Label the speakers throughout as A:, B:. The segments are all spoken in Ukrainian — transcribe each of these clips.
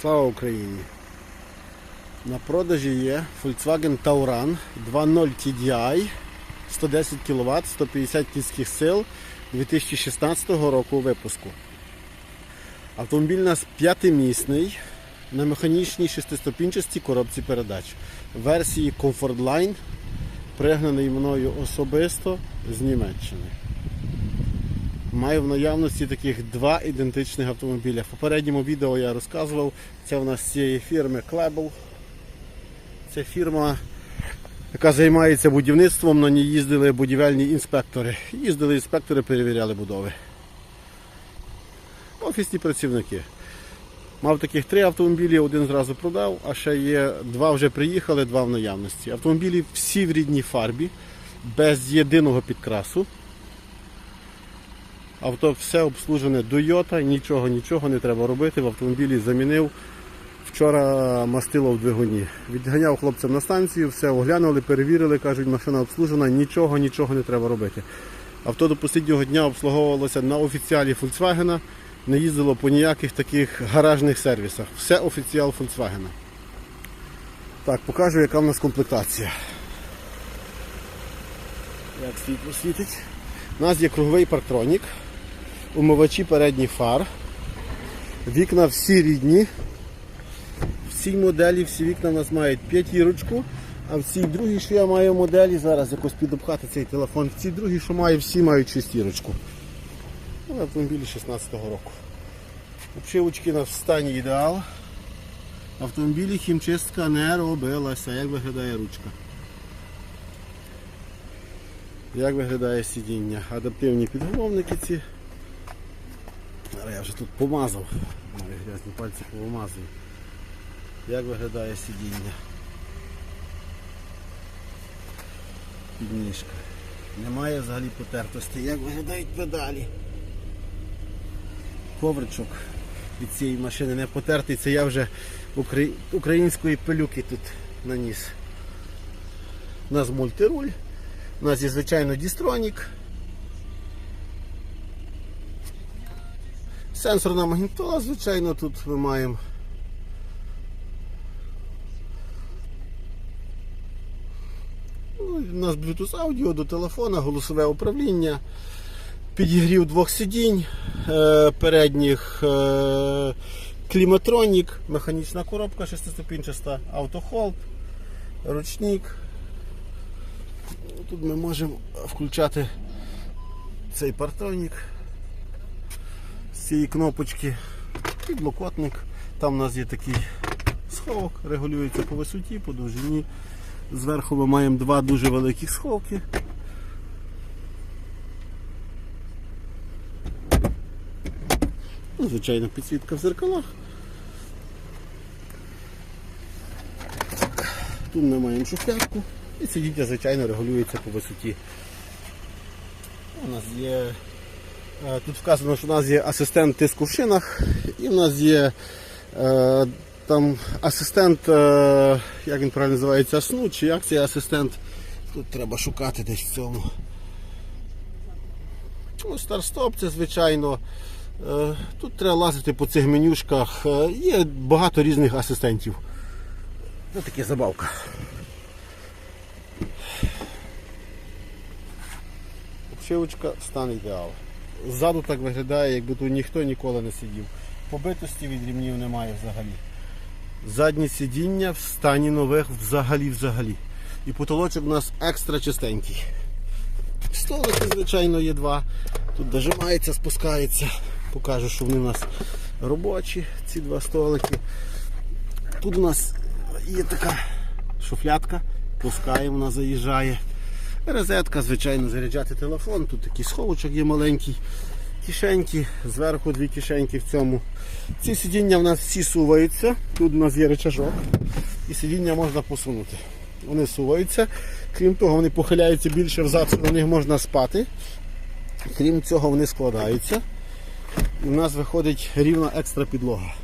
A: Слава Україні! На продажі є Volkswagen Tauran 2.0 TDI 110 кВт, 150 кінських сил 2016 року випуску. Автомобіль у нас п'ятимісний на механічній шестиступінчастій коробці передач. Версії Comfortline, пригнаний мною особисто з Німеччини. Маю в наявності таких два ідентичних автомобіля. В попередньому відео я розказував, це у нас з цієї фірми Klebel. Це фірма, яка займається будівництвом, на ній їздили будівельні інспектори. Їздили інспектори, перевіряли будови. Офісні працівники. Мав таких три автомобілі, один зразу продав, а ще є два вже приїхали, два в наявності. Автомобілі всі в рідній фарбі, без єдиного підкрасу. Авто все обслужене до йота, нічого, нічого не треба робити. В автомобілі замінив. Вчора мастило в двигуні. Відганяв хлопцям на станцію, все оглянули, перевірили, кажуть, машина обслужена, нічого, нічого не треба робити. Авто до останнього дня обслуговувалося на офіціалі Volkswagen, не їздило по ніяких таких гаражних сервісах. Все офіціал Volkswagen. Так, покажу, яка в нас комплектація. Як світло світить. У нас є круговий парктронік, умивачі передніх фар. Вікна всі рідні. В цій моделі всі вікна у нас мають п'ятірочку, а в цій другій, що я маю моделі, зараз якось підопхати цей телефон, в цій другій, що маю, всі мають шестірочку. Ну, автомобілі 16-го року. Обшивочки на стані ідеал. В автомобілі хімчистка не робилася. Як виглядає ручка? Як виглядає сидіння? Адаптивні підголовники ці. Зараз я вже тут помазав. Мої грязні пальці повимазую. Як виглядає сидіння? Підніжка. Немає взагалі потертості. Як виглядають педалі? Ковричок від цієї машини не потертий. Це я вже украї- української пилюки тут наніс. У нас мультируль. У нас є звичайно дістронік. Сенсорна магнітола, звичайно, тут ми маємо. Ну, У нас Bluetooth аудіо до телефона, голосове управління, підігрів двох сидінь е, передніх, е, кліматронік, механічна коробка шестиступінчаста, автохолд, ручник. Тут ми можемо включати цей партронік з цієї кнопочки, підлокотник. Там у нас є такий сховок, регулюється по висоті, по довжині. Зверху ми маємо два дуже великих сховки. Ну, Звичайно, підсвітка в зеркалах. Тут ми маємо шуфлятку і сидіння, звичайно, регулюється по висоті. У нас є, тут вказано, що у нас є асистент тиску в шинах і в нас є е, там асистент, е, як він правильно називається, сну, чи як цей асистент. Тут треба шукати десь в цьому. Ну, старт-стоп, це звичайно. Е, Тут треба лазити по цих менюшках. Е, Є багато різних асистентів. Це таке забавка. Обшивочка стан ідеал. Ззаду так виглядає, якби тут ніхто ніколи не сидів. Побитості від рівнів немає взагалі. Задні сидіння в стані нових взагалі взагалі. І потолочок у нас екстра чистенький. Столики, звичайно, є два. Тут дожимається, спускається. Покажу, що вони у нас робочі, ці два столики. Тут у нас є така шуфлятка, пускаємо, вона заїжджає. Розетка, звичайно, заряджати телефон. Тут такий сховочок є маленький. Кишеньки, зверху дві кишеньки в цьому. Ці сидіння в нас всі суваються. Тут у нас є рычажок. І сидіння можна посунути. Вони суваються. Крім того, вони похиляються більше взад, на них можна спати. Крім цього, вони складаються. І в нас виходить рівна екстра підлога.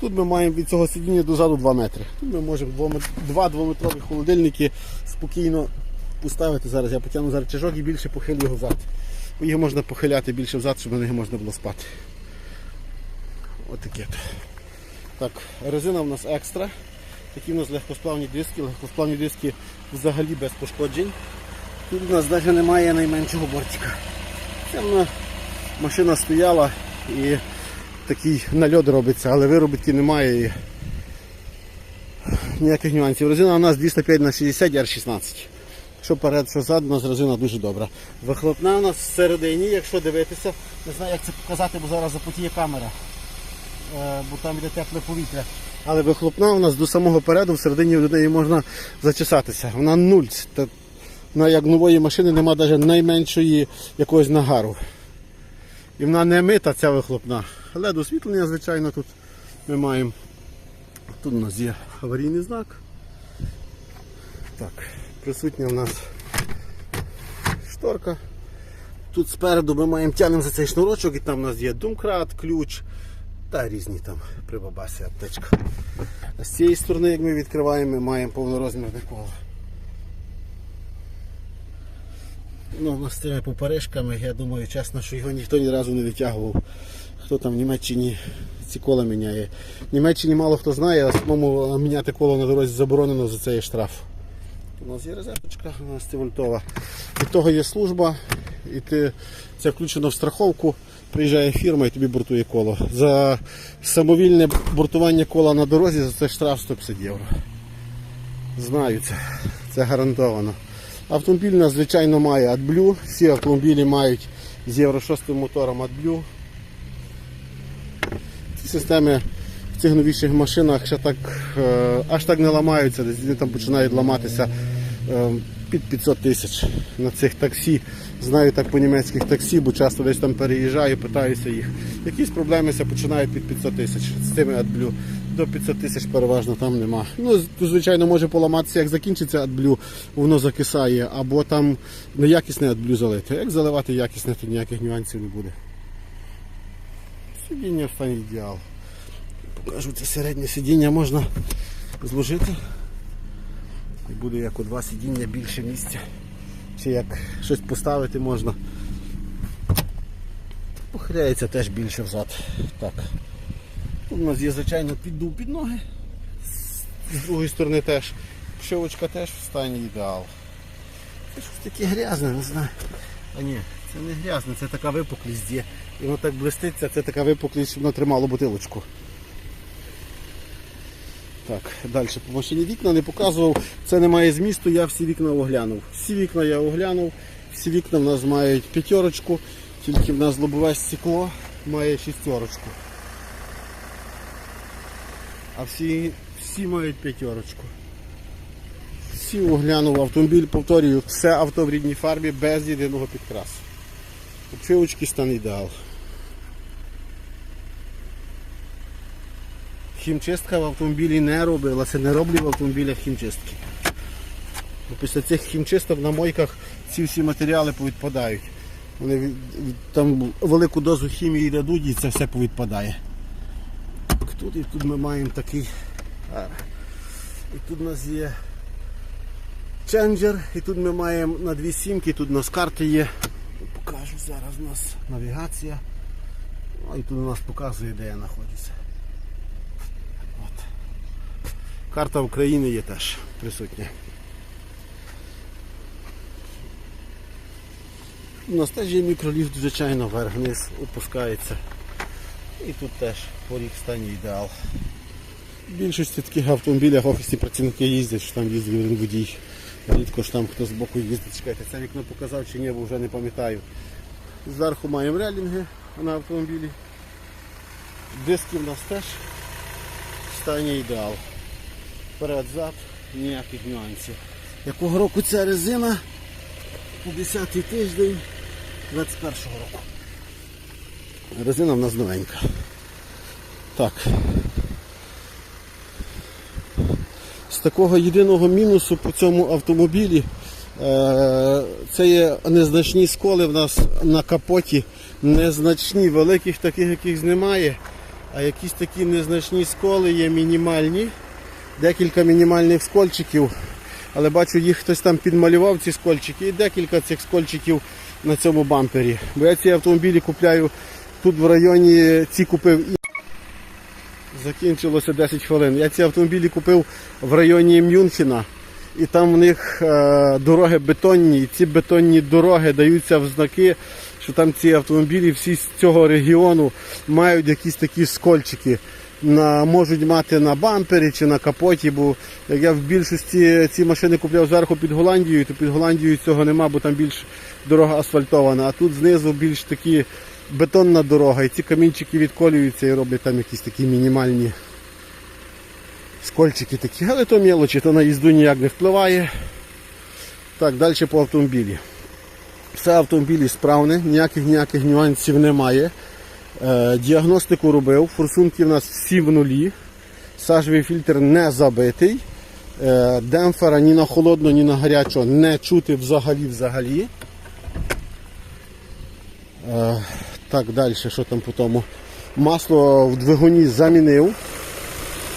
A: Тут ми маємо від цього сидіння дозаду 2 метри. Тут ми можемо два двометрові холодильники спокійно поставити. Зараз я потягну зараз чижок і більше похилю його взад. Їх можна похиляти більше взад, щоб на них можна було спати. Отаке. Так, резина в нас екстра. Такі в нас легкосплавні диски. Легкосплавні диски взагалі без пошкоджень. Тут у нас навіть немає найменшого бортика. Це вона машина стояла і такий нальот робиться, але виробітки немає і ніяких нюансів. Резина у нас 205 на 60 R16. Що перед, що зад, у нас резина дуже добра. Вихлопна у нас всередині, якщо дивитися, не знаю як це показати, бо зараз запотіє камера. Е, бо там йде тепле повітря. Але вихлопна у нас до самого переду, всередині до неї можна зачесатися. Вона нуль. Вона як нової машини немає навіть найменшої якогось нагару. І вона не мита ця вихлопна. LED освітлення, звичайно, тут ми маємо. Тут у нас є аварійний знак. Так, присутня у нас шторка. Тут спереду ми маємо тягнемо за цей шнурочок і там у нас є думкрат, ключ та різні там прибабасі аптечка. А з цієї сторони, як ми відкриваємо, ми маємо повнорозмірне коло. Ну, з цими поперечками, я думаю, чесно, що його ніхто ні разу не витягував. Хто там в Німеччині ці кола міняє. В Німеччині мало хто знає, а самому міняти коло на дорозі заборонено, за це є штраф. У нас є розеточка 12 вольтова. Від того є служба, і ти це включено в страховку. Приїжджає фірма і тобі бортує коло. За самовільне бортування кола на дорозі за це штраф 150 євро. Знаю це, це гарантовано. Автомобіль у нас, звичайно, має AdBlue. Всі автомобілі мають з Євро 6 мотором AdBlue. Ці системи цих новіших машинах ще так, е, аж так не ламаються, десь там починають ламатися е, під 500 тисяч на цих таксі. Знаю так по німецьких таксі, бо часто десь там переїжджаю, питаюся їх. Якісь проблеми починають під 500 тисяч з цими AdBlue. До 500 тисяч переважно там нема. Ну, звичайно, може поламатися, як закінчиться AdBlue, воно закисає, або там неякісне AdBlue залити. Як заливати якісне, то ніяких нюансів не буде. Сидіння в стані ідеал. Покажу це середнє сидіння можна зложити. І буде як у два сидіння більше місця. Чи як щось поставити можна. Похиляється теж більше взад. Так. Тут у нас є, звичайно, піддув під ноги. З- другої сторони теж. Пшивочка теж в стані ідеал. Це щось таке грязне, не знаю. А ні, це не грязне, це така випуклість є. І воно так блиститься, це така випуклість, щоб воно тримало бутилочку. Так, далі по машині вікна не показував. Це немає змісту, я всі вікна оглянув. Всі вікна я оглянув, всі вікна в нас мають п'ятерочку, тільки в нас лобове стекло має шістерочку. А всі, всі мають п'ятерочку. Всі оглянув автомобіль, повторюю, все авто в рідній фарбі без єдиного підкрасу. Обшивочки стан ідеал. Хімчистка в автомобілі не робилася, не роблю в автомобілях хімчистки. Бо після цих хімчисток на мойках ці всі матеріали повідпадають. Вони там велику дозу хімії дадуть і це все повідпадає. Тут і тут ми маємо такий. а, І тут у нас є ченджер, і тут ми маємо на дві сімки, тут у нас карти є. Покажу зараз у нас навігація. Ну, і тут у нас показує, де я знаходжуся. От. Карта України є теж присутня. Теж є мікроліфт, звичайно, вверх-вниз опускається. І тут теж поріг стані ідеал. В більшості таких автомобілях офісні працівники їздять, що там їздить водій. Рідко ж там хто з боку їздить. Чекайте, це вікно показав чи ні, бо вже не пам'ятаю. Зверху маємо релінги на автомобілі. Диски в нас теж в стані ідеал. Вперед зад, ніяких нюансів. Якого року ця резина? 50-й тиждень 21-го року. Резина в нас новенька. Так. З такого єдиного мінусу по цьому автомобілі е, це є незначні сколи в нас на капоті. Незначні, великих таких яких немає. А якісь такі незначні сколи є мінімальні. Декілька мінімальних скольчиків. Але бачу, їх хтось там підмалював ці скольчики і декілька цих скольчиків на цьому бампері. Бо я ці автомобілі купляю тут в районі, ці купив і Закінчилося 10 хвилин. Я ці автомобілі купив в районі Мюнхена. І там в них е, дороги бетонні, і ці бетонні дороги даються в знаки, що там ці автомобілі всі з цього регіону мають якісь такі скольчики. На, можуть мати на бампері чи на капоті, бо як я в більшості ці машини купляв зверху під Голландією, то під Голландією цього нема, бо там більш дорога асфальтована, а тут знизу більш такі бетонна дорога, і ці камінчики відколюються і роблять там якісь такі мінімальні скольчики такі, але то мелочі, то на їзду ніяк не впливає. Так, далі по автомобілі. Все автомобілі справне, ніяких ніяких нюансів немає. Е, діагностику робив, форсунки в нас всі в нулі. Сажовий фільтр не забитий. Е, демпфера ні на холодно, ні на гарячо не чути взагалі взагалі. Е, так, далі, що там по тому? Масло в двигуні замінив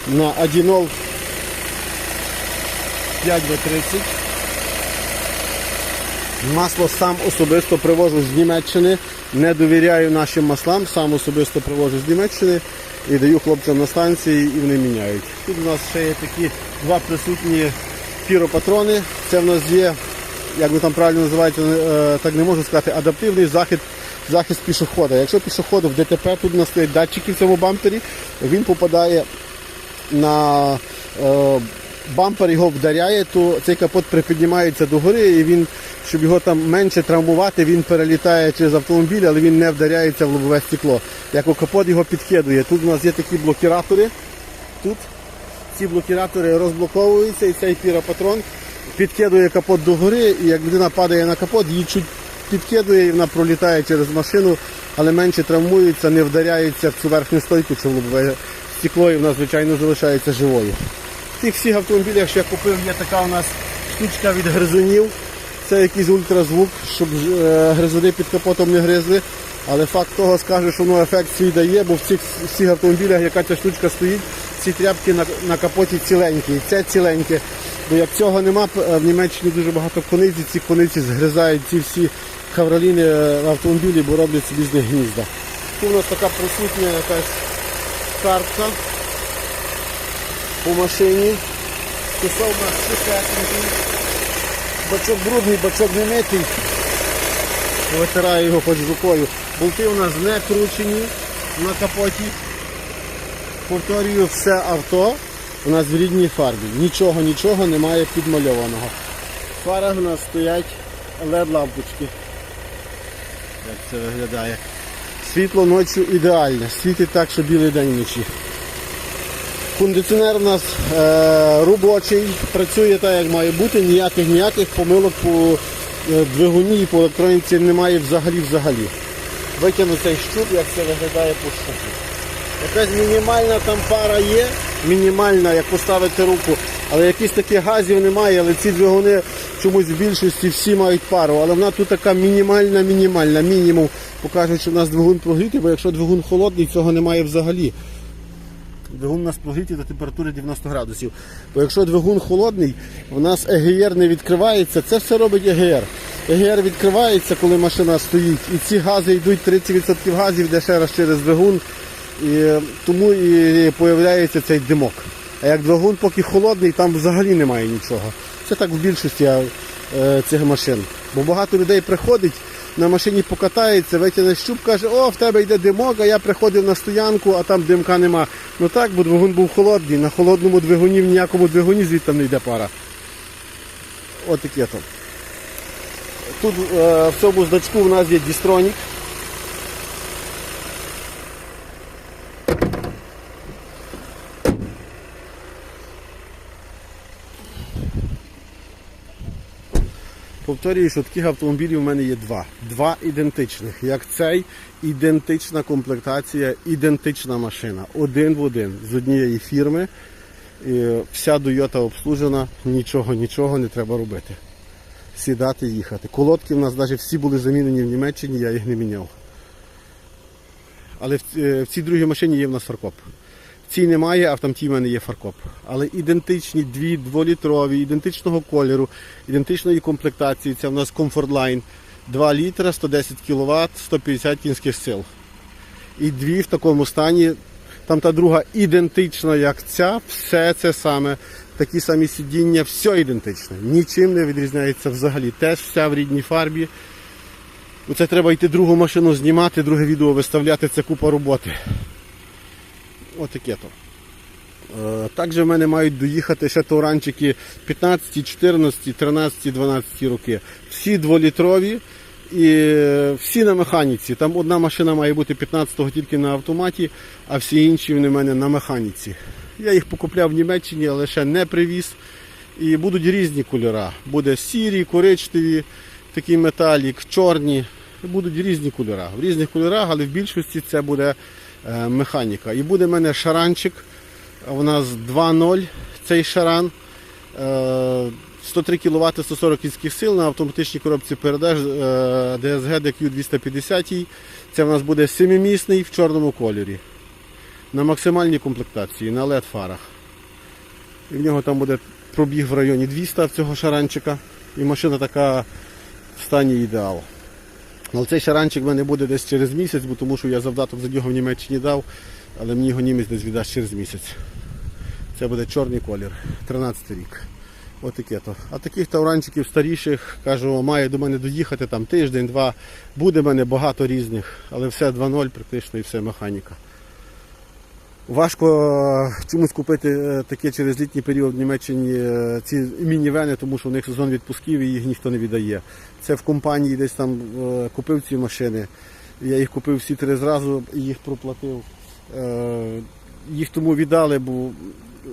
A: на Адінол 5В30. Масло сам особисто привожу з Німеччини. Не довіряю нашим маслам, сам особисто привожу з Німеччини і даю хлопцям на станції і вони міняють. Тут у нас ще є такі два присутні піропатрони. Це в нас є, як ви там правильно називаєте, е, так не можу сказати, адаптивний захід, захист пішохода. Якщо пішоходу в ДТП, тут у нас стоять датчики в цьому бампері, він попадає на е, бампер його вдаряє, то цей капот припіднімається догори і він, щоб його там менше травмувати, він перелітає через автомобіль, але він не вдаряється в лобове стекло. Як у капот його підкидує. Тут у нас є такі блокіратори. Тут ці блокіратори розблоковуються і цей піропатрон підкидує капот догори, і як людина падає на капот, її чуть підкидує і вона пролітає через машину, але менше травмується, не вдаряється в цю верхню стойку в лобове стекло і вона, звичайно, залишається живою. Тих всіх автомобілях, що я купив, є така у нас штучка від гризунів. Це якийсь ультразвук, щоб е, гризуни під капотом не гризли. Але факт того скаже, що воно ефект свій дає, бо в цих всіх автомобілях, яка ця штучка стоїть, ці тряпки на, на капоті ціленькі. І це ціленьке. Бо як цього нема, в Німеччині дуже багато кониць, і ці кониці згризають ці всі хавроліни е, в автомобілі, бо роблять собі з них гнізда. Тут у нас така присутня якась картка по машині. Стосовно шикарний. Бачок брудний, бачок не митий. Витираю його хоч рукою. Болти у нас не кручені на капоті. Повторюю, все авто у нас в рідній фарбі. Нічого, нічого немає підмальованого. В фарах у нас стоять LED-лампочки. Як це виглядає. Світло ночі ідеальне. Світить так, що білий день вночі. Кондиціонер у нас е, робочий, працює так, як має бути, ніяких ніяких помилок по е, двигуні і по електроніці немає взагалі взагалі. Витягну цей щуп, як це виглядає по щупу. Якась мінімальна там пара є, мінімальна, як поставити руку, але якісь таких газів немає, але ці двигуни чомусь в більшості всі мають пару, але вона тут така мінімальна, мінімальна, мінімум. Покажуть, що в нас двигун прогрітий, бо якщо двигун холодний, цього немає взагалі. Двигун у нас прогрітий до температури 90 градусів. Бо якщо двигун холодний, у нас ЕГР не відкривається, це все робить ЕГР. ЕГР відкривається, коли машина стоїть, і ці гази йдуть 30% газів йде ще раз через двигун, і е, тому і появляється цей димок. А як двигун поки холодний, там взагалі немає нічого. Це так в більшості е, цих машин. Бо багато людей приходить, на машині покатається, витягне щуп, каже, о, в тебе йде димок, а я приходив на стоянку, а там димка нема. Ну так, бо двигун був холодний, на холодному двигуні, в ніякому двигуні звідти не йде пара. От таке то. Тут е, в цьому значку в нас є дістронік. Повторюю, що таких автомобілів у мене є два. Два ідентичних. Як цей, ідентична комплектація, ідентична машина. Один в один з однієї фірми. І вся Дойота обслужена, нічого, нічого не треба робити. Сідати, їхати. Колодки в нас навіть всі були замінені в Німеччині, я їх не міняв. Але е, в цій другій машині є в нас фаркоп. Цій немає, а в тамтій в мене є фаркоп. Але ідентичні дві дволітрові, ідентичного кольору, ідентичної комплектації. Це в нас Line. 2 літра, 110 кВт, 150 кінських сил. І дві в такому стані Там та друга ідентична, як ця, все це саме. Такі самі сидіння, все ідентичне. Нічим не відрізняється взагалі. Теж вся в рідній фарбі. Оце треба йти другу машину знімати, друге відео виставляти, це купа роботи. Отаке то. Е, Також в мене мають доїхати ще тауранчики 15, 14, 13, 12 роки. Всі дволітрові і е, всі на механіці. Там одна машина має бути 15-го тільки на автоматі, а всі інші вони в мене на механіці. Я їх покупляв в Німеччині, але ще не привіз. І будуть різні кольори. Буде сірі, коричневі, такий металік, чорні. Будуть різні кольори. В різних кольорах, але в більшості це буде механіка. І буде в мене шаранчик. У нас 2.0 цей шаран. Е, 103 кВт 140 кінських сил на автоматичній коробці передач е, DSG DQ 250. Це в нас буде семимісний в чорному кольорі. На максимальній комплектації, на LED фарах. І в нього там буде пробіг в районі 200 в цього шаранчика. І машина така в стані ідеал. Але цей шаранчик в мене буде десь через місяць, бо тому що я завдаток за нього в Німеччині дав, але мені його німець десь віддасть через місяць. Це буде чорний колір, 13 рік. Отаке то. А таких тавранчиків старіших, кажу, має до мене доїхати там тиждень-два. Буде в мене багато різних, але все 2.0 практично і все механіка. Важко е, чомусь купити е, таке через літній період в Німеччині е, ці мінівени, тому що у них сезон відпусків і їх ніхто не віддає. Це в компанії десь там купив ці машини. Я їх купив всі три зразу і їх проплатив. Їх тому віддали, бо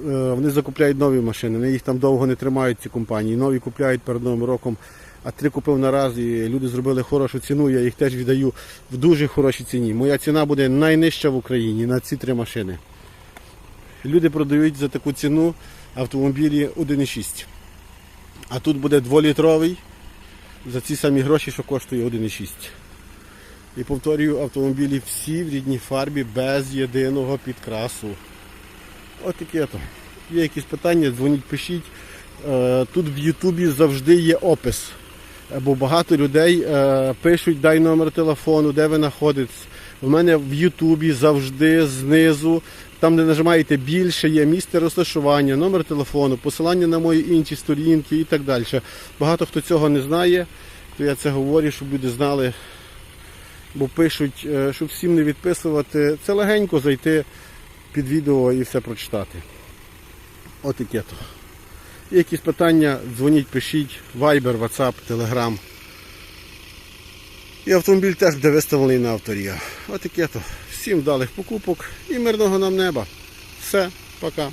A: вони закупляють нові машини. Вони їх там довго не тримають ці компанії. Нові купляють перед новим роком. А три купив на раз і люди зробили хорошу ціну, я їх теж віддаю в дуже хорошій ціні. Моя ціна буде найнижча в Україні на ці три машини. Люди продають за таку ціну автомобілі 1,6. А тут буде 2-літровий за ці самі гроші, що коштує 1,6. І повторюю, автомобілі всі в рідній фарбі без єдиного підкрасу. От таке то. Є якісь питання, дзвоніть, пишіть. Е, Тут в Ютубі завжди є опис. Бо багато людей е, пишуть, дай номер телефону, де ви знаходитесь. В мене в Ютубі завжди знизу, там де нажимаєте більше, є місце розташування, номер телефону, посилання на мої інші сторінки і так далі. Багато хто цього не знає, то я це говорю, щоб люди знали, бо пишуть, е, щоб всім не відписувати. Це легенько зайти під відео і все прочитати. От таке то. Якісь питання, дзвоніть, пишіть, Viber, WhatsApp, Telegram. І автомобіль теж буде виставлений на авторія. Отаке то. Всім вдалих покупок і мирного нам неба. Все, пока.